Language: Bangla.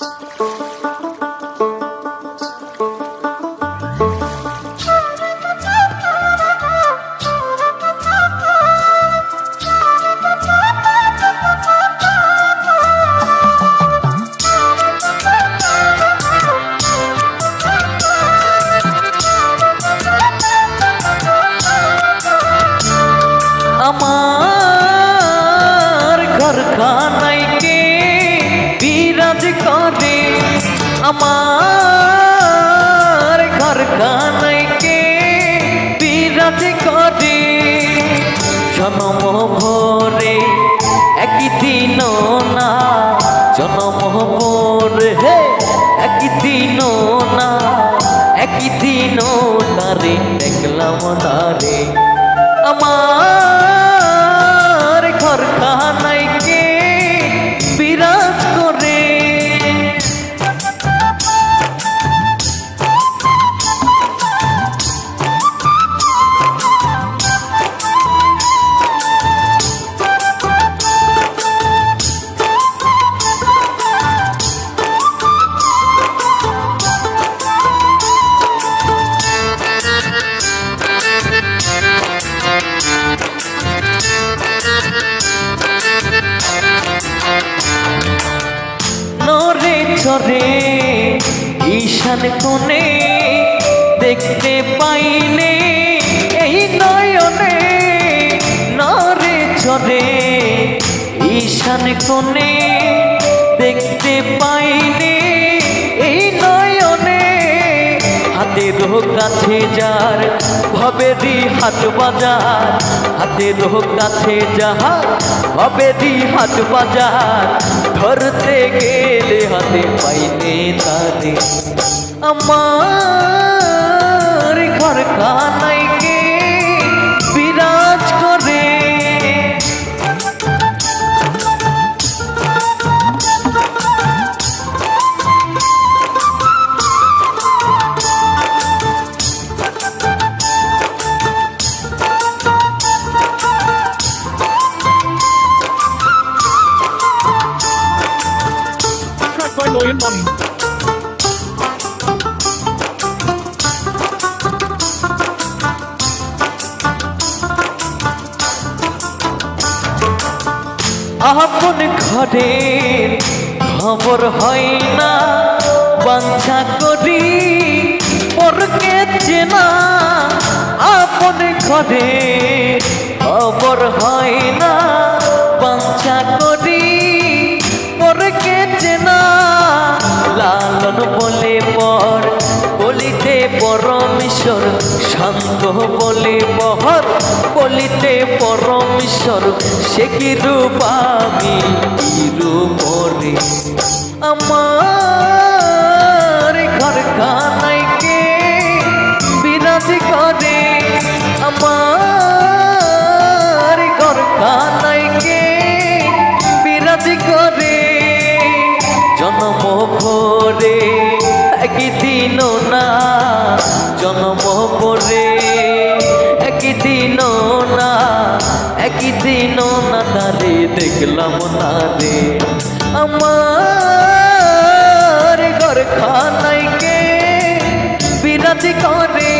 আমার করে আমার ঘরখানায় কে বিরাজ করে জনম ভরে একই দিন না জনম ভরে হে একই দিন না একই দিন তারে দেখলাম তারে আমার চরে, ঈশান কোণে দেখতে পাইলে এই নয়নে নরে চরে, ঈশান কোণে দেখতে পাইলে এই নয়নে হাতের কাছে যার ভবেরি হাট বাজার, হাতের কাছে যাহার ভবেরি হাট বাজার ধরতে গেলে হাতে পাইলে তাদের আমার ঘর কানাই Loyan Money. আপন ঘরে খবর হয় না, বাঞ্ছা করি, পরকে চেনা আপন ঘরে খবর হয় না পরমেশ্বর শান্ত বলে মহৎ বলিতে পরমেশ্বর সে কি রূপ আমি? কি রূপ আমার ঘর কানাই তারে না রে। আমার ঘর খানাইকে বিরাজ করে?